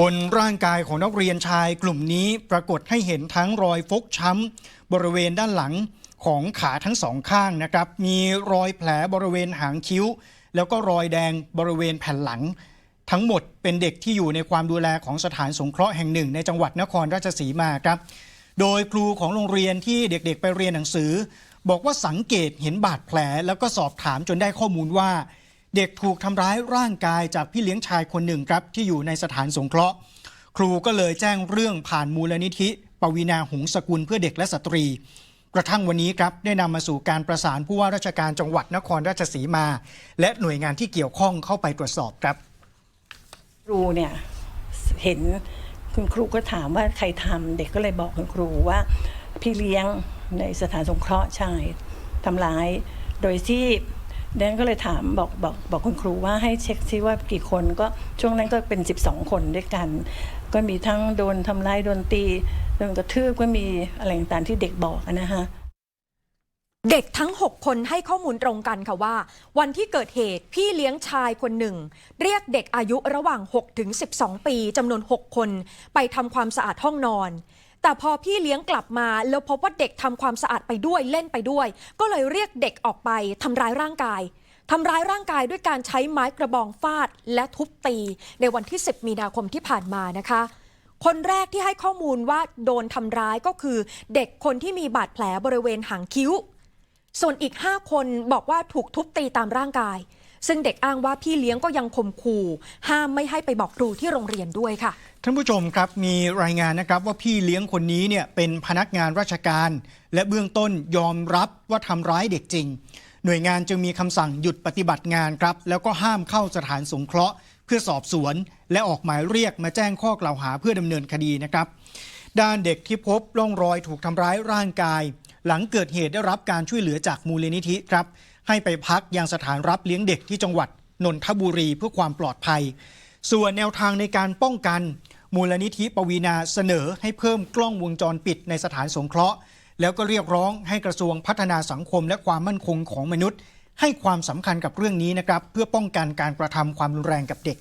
บนร่างกายของนักเรียนชายกลุ่มนี้ปรากฏให้เห็นทั้งรอยฟกช้ำบริเวณด้านหลังของขาทั้งสองข้างนะครับ มีรอยแผลบริเวณหางคิ้ว แล้วก็รอยแดงบริเวณแผ่นหลัง ทั้งหมดเป็นเด็กที่อยู่ในความดูแลของสถานสงเคราะห์แห่งหนึ่ง ในจังหวัดนครราชสีมาครับ โดยครูของโรงเรียนที่เด็กๆ ไปเรียนหนังสือ บอกว่าสังเกตเห็นบาดแผลแล้วก็สอบถามจนได้ข้อมูลว่า เด็กถูกทำร้ายร่างกายจากพี่เลี้ยงชายคนหนึ่งครับที่อยู่ในสถานสงเคราะห์ ครูก็เลยแจ้งเรื่องผ่านมูลนิธิ ปวีนาหงสกุลเพื่อเด็กและสตรี กระทั่งวันนี้ครับได้นำมาสู่การประสานผู้ว่าราชการจังหวัดนครราชสีมา และหน่วยงานที่เกี่ยวข้องเข้าไปตรวจสอบครับครูเนี่ยเห็นคุณครูก็ถามว่าใครทำเด็กก็เลยบอกคุณครูว่าพี่เลี้ยงในสถานสงเคราะห์ชายทำร้าย โดยที่ เดนก็เลยถามบอกบอกบอกคุณครูว่าให้เช็คซิว่ากี่คนก็ช่วงนั้นก็เป็น 12 คนด้วยกัน ก็มีทั้งโดนทำร้ายโดนตีโดนกระทืบก็มีอะไรต่างๆที่เด็กบอกนะฮะเด็กทั้ง 6 คนให้ข้อมูลตรงกันค่ะว่า วันที่เกิดเหตุพี่เลี้ยงชายคนหนึ่ง เรียกเด็กอายุระหว่าง 6 ถึง 12 ปีจำนวน 6 คน ไปทำความสะอาดห้องนอน แต่พอพี่เลี้ยงกลับมา แล้วพบว่าเด็กทำความสะอาดไปด้วยเล่นไปด้วย ก็เลยเรียกเด็กออกไปทำร้ายร่างกายทำร้ายร่างกายด้วยการใช้ไม้กระบองฟาด และทุบตี ในวันที่ 10 มีนาคมที่ผ่านมานะคะ คนแรกที่ให้ข้อมูลว่าโดนทำร้ายก็คือ เด็กคนที่มีบาดแผลบริเวณหางคิ้ว ส่วนอีก 5 คนบอกว่าถูกทุบตีตามร่างกาย ซึ่งเด็กอ้างว่าพี่เลี้ยงก็ยังข่มขู่ห้ามไม่ให้ไปบอกครูที่โรงเรียนด้วยค่ะ ท่านผู้ชมครับมีรายงานนะครับว่าพี่เลี้ยงคนนี้เนี่ยเป็นพนักงานราชการ และเบื้องต้นยอมรับว่าทำร้ายเด็กจริง หน่วยงานจึงมีคำสั่งหยุดปฏิบัติงานครับ แล้วก็ห้ามเข้าสถานสงเคราะห์ เพื่อสอบสวน และออกหมายเรียกมาแจ้งข้อกล่าวหาเพื่อดำเนินคดีนะครับ ด้านเด็กที่พบร่องรอยถูกทำร้ายร่างกาย หลังเกิดเหตุได้รับการช่วยเหลือจากมูลนิธิครับ ให้ไปพักยังสถานรับเลี้ยงเด็กที่จังหวัดนนทบุรีเพื่อความปลอดภัย ส่วนแนวทางในการป้องกัน มูลนิธิปวีนาเสนอให้เพิ่มกล้องวงจรปิดในสถานสงเคราะห์ แล้วก็เรียกร้องให้กระทรวงพัฒนาสังคมและความมั่นคงของมนุษย์ ให้ความสำคัญกับเรื่องนี้นะครับ เพื่อป้องกันการกระทำความรุนแรงกับเด็ก